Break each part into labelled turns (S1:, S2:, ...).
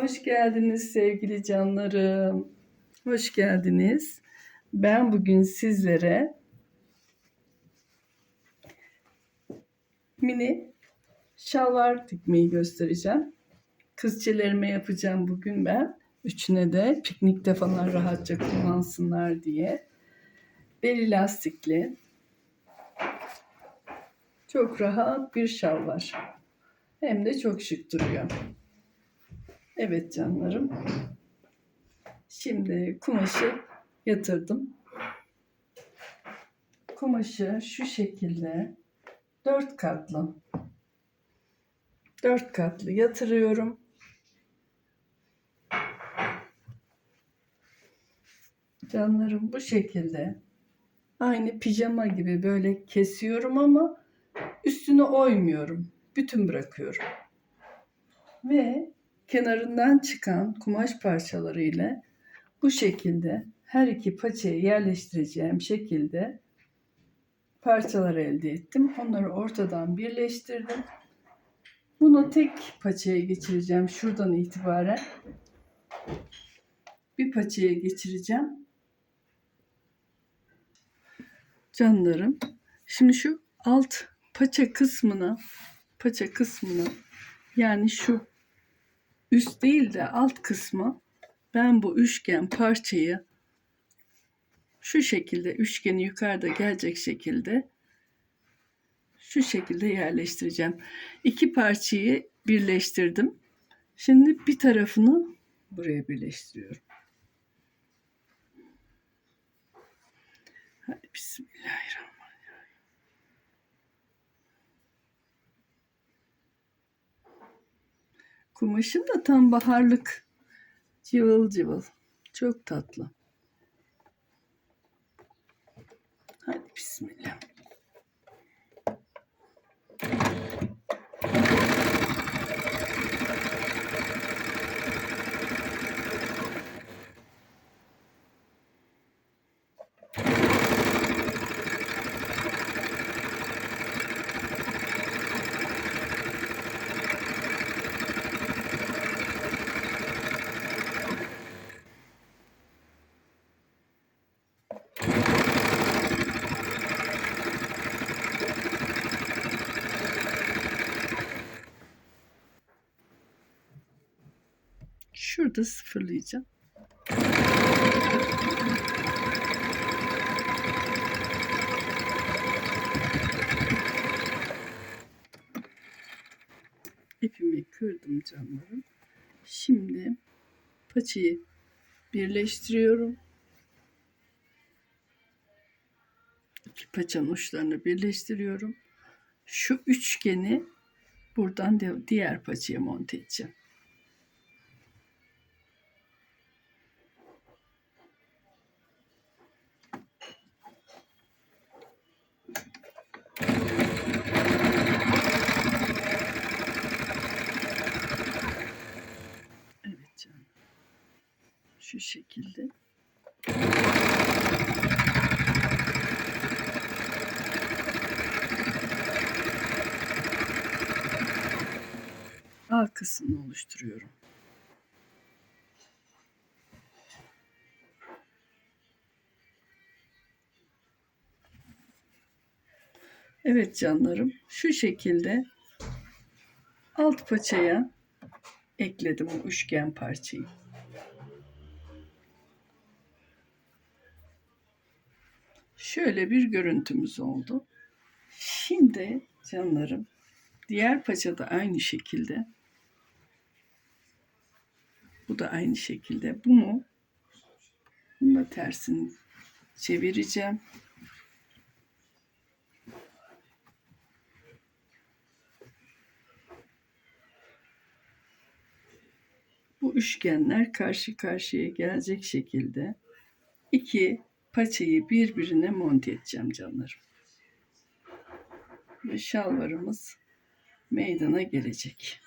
S1: Hoş geldiniz sevgili canlarım. Hoş geldiniz. Ben bugün sizlere mini şalvar dikmeyi göstereceğim. Kızçelerime yapacağım bugün ben. Üçüne de piknikte falan rahatça kullansınlar diye. Beli lastikli. Çok rahat bir şal var. Hem de çok şık duruyor. Evet canlarım. Şimdi kumaşı yatırdım. Kumaşı şu şekilde dört katlı. Dört katlı yatırıyorum. Canlarım bu şekilde aynı pijama gibi böyle kesiyorum ama üstünü oymuyorum. Bütün bırakıyorum. Ve kenarından çıkan kumaş parçaları ile bu şekilde her iki paçayı yerleştireceğim şekilde parçalar elde ettim. Onları ortadan birleştirdim. Bunu tek paçaya geçireceğim şuradan itibaren. Bir paçaya geçireceğim. Canlarım. Şimdi şu alt paça kısmına paça kısmına yani şu üst değil de alt kısmı ben bu üçgen parçayı şu şekilde üçgeni yukarıda gelecek şekilde şu şekilde yerleştireceğim. İki parçayı birleştirdim. Şimdi bir tarafını buraya birleştiriyorum. Hadi bismillahirrahmanirrahim. Kumaşım da tam baharlık. Cıvıl cıvıl. Çok tatlı. Hadi bismillah. Şurada sıfırlayacağım. İpimi kırdım canlarım. Şimdi paçayı birleştiriyorum. İki paçanın uçlarını birleştiriyorum. Şu üçgeni buradan diğer paçaya monte edeceğim. Evet canım. Şu şekilde. Alt kısmını oluşturuyorum. Evet canlarım. Şu şekilde alt paçaya ekledim o üçgen parçayı. Şöyle bir görüntümüz oldu. Şimdi canlarım diğer paça da aynı şekilde. Bu da aynı şekilde. Bunu bunu da tersini çevireceğim. bu üçgenler karşı karşıya gelecek şekilde iki paçayı birbirine monte edeceğim canlarım. Ve şalvarımız meydana gelecek.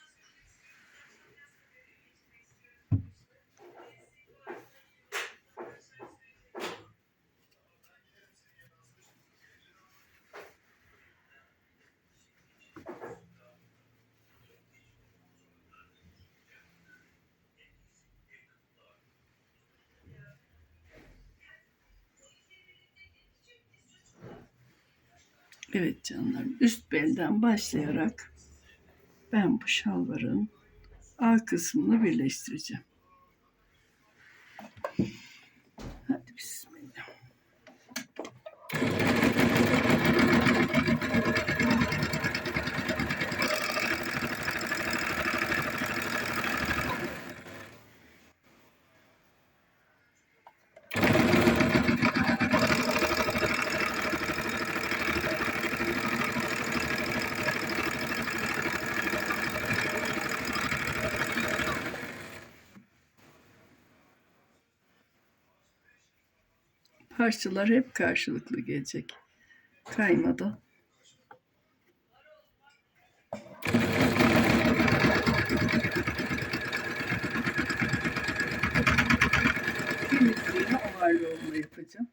S1: Evet canlarım üst belden başlayarak ben bu şalvarın A kısmını birleştireceğim. Hadi bismillah. Parçalar hep karşılıklı gelecek. Kaymada. Temizliğini overlock'la yapacağım.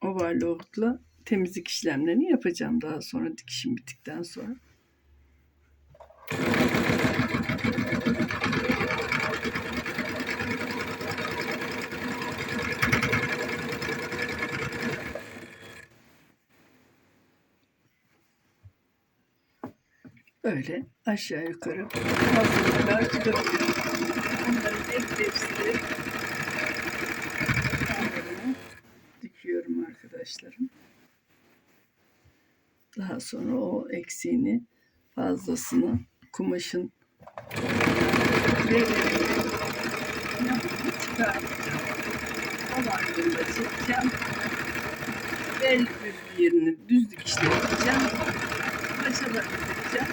S1: Overlock'la temizlik işlemlerini yapacağım daha sonra dikişim bittikten sonra. Böyle aşağı yukarı çıkartıyorum. Onları denkleştirip kenarına dikiyorum arkadaşlarım. Daha sonra o eksiğini fazlasını kumaşın yapıp çıkartacağım. O çekeceğim. Bel düz yerini düz dikişle yapacağım. Başa da yapacağım.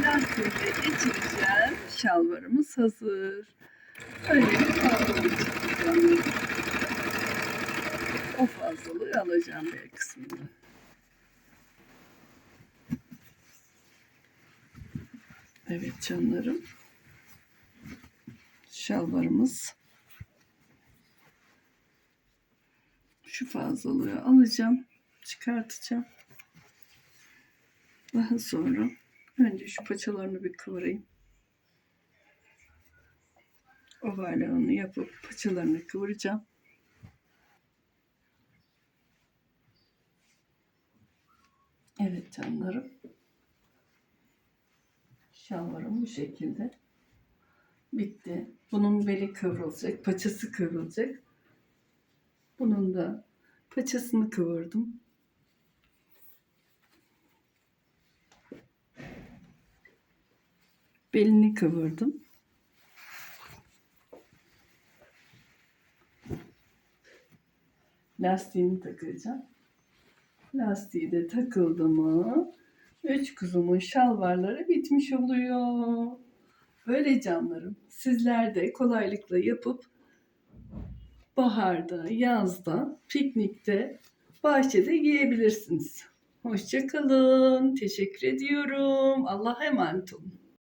S1: Lastiğe geçireceğim. Şalvarımız hazır. Öyle bir çıkacağım. O fazlalığı alacağım bir kısmını. Evet canlarım. Şalvarımız. Şu fazlalığı alacağım. Çıkartacağım. Daha sonra önce şu paçalarını bir kıvırayım. Ovarlığını yapıp paçalarını kıvıracağım. Evet canlarım. Şalvarım bu şekilde. Bitti. Bunun beli kıvrılacak, paçası kıvrılacak. Bunun da paçasını kıvırdım. Belini kıvırdım. Lastiğini takacağım. Lastiği de takıldı mı üç kuzumun şalvarları bitmiş oluyor. Böyle canlarım sizler de kolaylıkla yapıp baharda, yazda, piknikte, bahçede giyebilirsiniz. Hoşçakalın. Teşekkür ediyorum. Allah'a emanet olun.